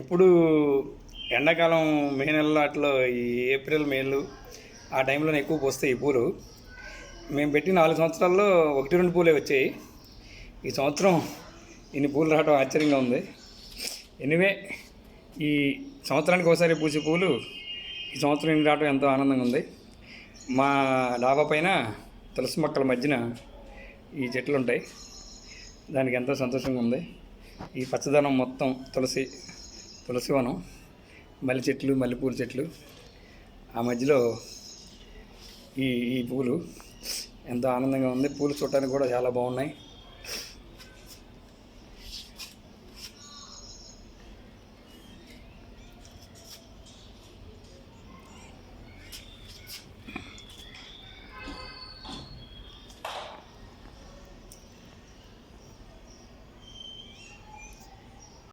ఎప్పుడు ఎండాకాలం మే నెలలో అట్లా ఈ ఏప్రిల్ మేలు ఆ టైంలోనే ఎక్కువ పోస్తాయి ఈ పూలు. మేము పెట్టి నాలుగు సంవత్సరాల్లో ఒకటి రెండు పూలే వచ్చాయి. ఈ సంవత్సరం ఇన్ని పూలు రావడం ఆశ్చర్యంగా ఉంది. ఎనివే ఈ సంవత్సరానికి ఒకసారి పూసే పూలు ఈ సంవత్సరం ఇన్ని రావడం ఎంతో ఆనందంగా ఉంది. మా డాబా పైన తులసి మొక్కల మధ్యన ఈ చెట్లు ఉంటాయి దానికి ఎంతో సంతోషంగా ఉంది. ఈ పచ్చదనం మొత్తం తులసి తులసి వనం మల్లె చెట్లు మల్లెపూల చెట్లు. ఆ మధ్యలో ఈ ఈ పూలు ఎంతో ఆనందంగా ఉంది. పూలు చూడటానికి కూడా చాలా బాగున్నాయి.